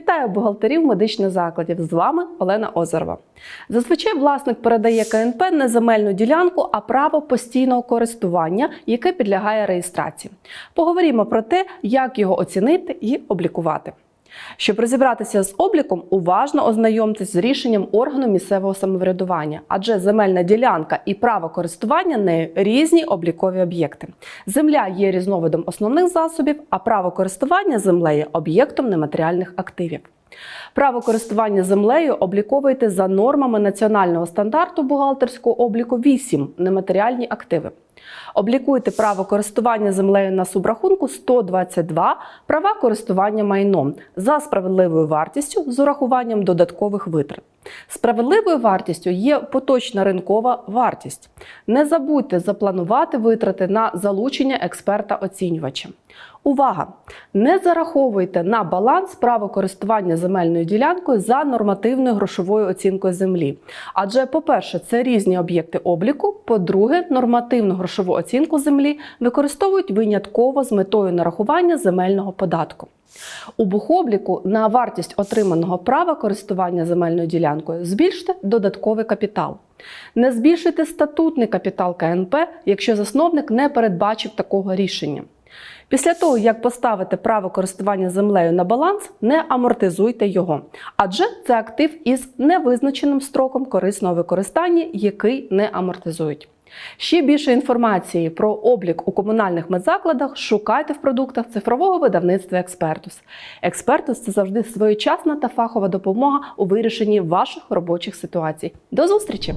Вітаю бухгалтерів медичних закладів. З вами Олена Озерова. Зазвичай власник передає КНП не земельну ділянку, а право постійного користування, яке підлягає реєстрації. Поговоримо про те, як його оцінити і облікувати. Щоб розібратися з обліком, уважно ознайомтесь з рішенням органу місцевого самоврядування, адже земельна ділянка і право користування нею різні облікові об'єкти. Земля є різновидом основних засобів, а право користування землею об'єктом нематеріальних активів. Право користування землею обліковуєте за нормами національного стандарту бухгалтерського обліку 8 нематеріальні активи. Облікуєте право користування землею на субрахунку 122 права користування майном за справедливою вартістю з урахуванням додаткових витрат. Справедливою вартістю є поточна ринкова вартість. Не забудьте запланувати витрати на залучення експерта-оцінювача. Увага! Не зараховуйте на баланс право користування земельною ділянкою за нормативною грошовою оцінкою землі. Адже, по-перше, це різні об'єкти обліку. По-друге, нормативну грошову оцінку землі використовують винятково з метою нарахування земельного податку. У бухобліку на вартість отриманого права користування земельною ділянкою збільште додатковий капітал. Не збільшуйте статутний капітал КНП, якщо засновник не передбачив такого рішення. Після того, як поставите право користування землею на баланс, не амортизуйте його, адже це актив із невизначеним строком корисного використання, який не амортизують. Ще більше інформації про облік у комунальних медзакладах шукайте в продуктах цифрового видавництва Експертус. Експертус це завжди своєчасна та фахова допомога у вирішенні ваших робочих ситуацій. До зустрічі!